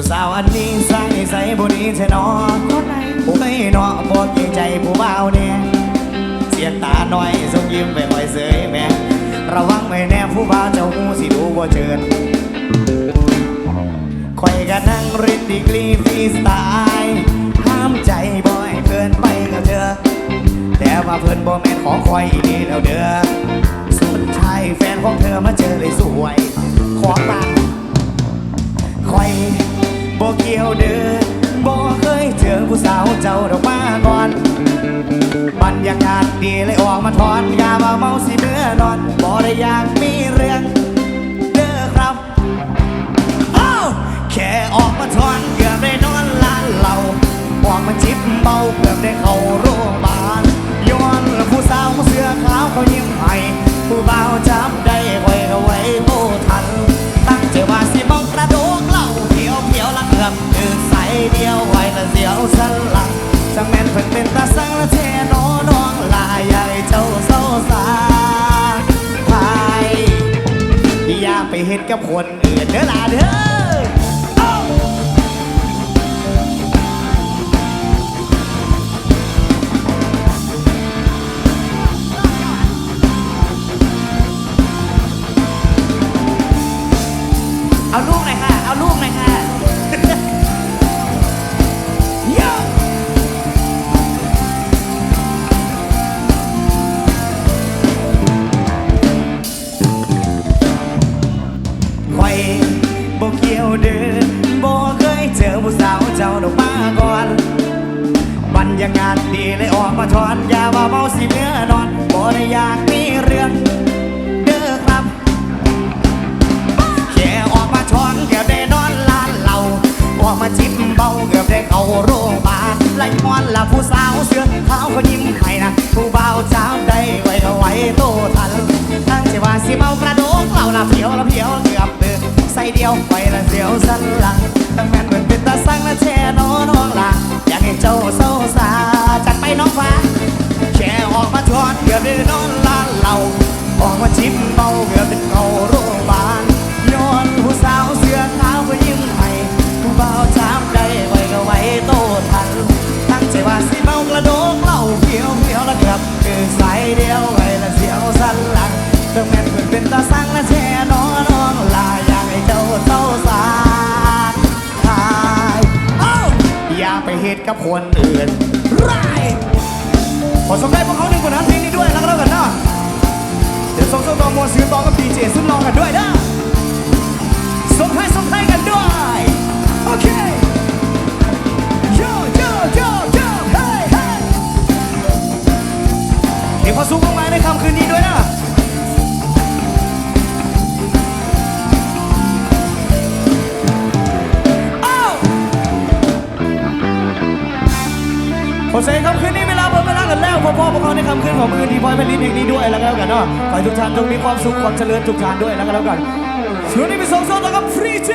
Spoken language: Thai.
ผู้สาวอันนี้สร้างนิสัยบุนี้เทนอคนไหนผู้ไม่เนาะบอกเกรงใจผู้บ่าวเนี่ยเสียงตาหน่อยส่งยิ้มไปคอยเสยแม่ระวังไม่แน่ผู้บ่าวเจ้าหูสิดูบ่เจินคอยกันนั่งริดดีกรีฟรีสไตล์ห้ามใจบ่อยเกินไปกับเธอ แต่ว่าเพิ่นบ่แม่นของคอยอีนี่แล้วเด้อสุดท้ายแฟนของเธอมาเจอเลยสวย ขอตังคอย บอกเกี่ยวเด้อบอกเคยเจอผู้สาวเจ้าดอกมาก่อนบรรยากาศดีเลยออกมาทอนยามาเมาสิเมื่อนอนบ่ได้อยากมีเรื่องเด้อครับอ้าวแค่ออกมาทอนเกือบได้นอนลานเหล่าออกมาจิบเบาเกือบได้เข้าโรงพยาบาลย้อนผู้สาวเสื้อขาวเขายิ้มให้ผู้บ่าวจับได้ เห็นกับคนอื่นเด้อล่ะเด้อเอาลูกหน่อยค่ะ เอาลูกหน่อยค่ะ บอกเกี่ยวเดินบอกเคยเจอผู้สาวเจ้าดอกมาก่อน บรรยากาศดีเลยออกมาทอนยาว่าเมาสิเมื่อนอนบ่ได้อยากมีเรื่องเด้อครับแค่ออกมาช้อนเกือบได้นอนลานเหล่าออกมาจิ้มเบาเกือบได้เข้าโรงพยาบาลไล่มอนละผู้สาวเสื้อขาวเขายิ้มให้นะผู้เบาวจ้าได้ไว้เอาไว้โตทันทั้งที่ว่าสิเมากระ สันหลังตั้งแม่นเหมือนเป็นตาสังและแช่นอนน้องหละอยากให้เจ้าเศร้าสาจัดไปน้องฟ้าแค่ออกมาทอนเกือบได้นอนลานเหล่าออกมาจิ้มเบาเกือบได้เข้าโรงพยาบาลย้อนผู้สาวเสื้อขาวก็ยิ้มให้ผู้บ่าวจามได้ไว้ก็ไว้โตทันตั้งใจว่าสิเมากระโดกเหล่าเพียวเพียวละครับคือสายเดียวไว้ละเสียวสันหลังเครื่องแม่นเพิ่นเป็นตาสังและแช่ อย่าไปเหตุกับคนอื่นไรขอส่งให้พวกเขาหนึ่งคนนั้นเพลงนี้ด้วยแล้วก็แล้วกันเนาะเดี๋ยวส่งส่งต่อมวลซื้อต่อกับดี เสียงคำคืนนี้เวลาหมดเวลากันแล้วพ่อพ่อพวกเขาในคำคืนของมือดีพอยแผ่นดินแห่งนี้ด้วยแล้วก็แล้วกันเนาะขอให้ทุกท่านจงมีความสุขความเจริญทุกท่านด้วยแล้วก็แล้วกันช่วงนี้เป็นสองโซนแล้วกับฟรีเจ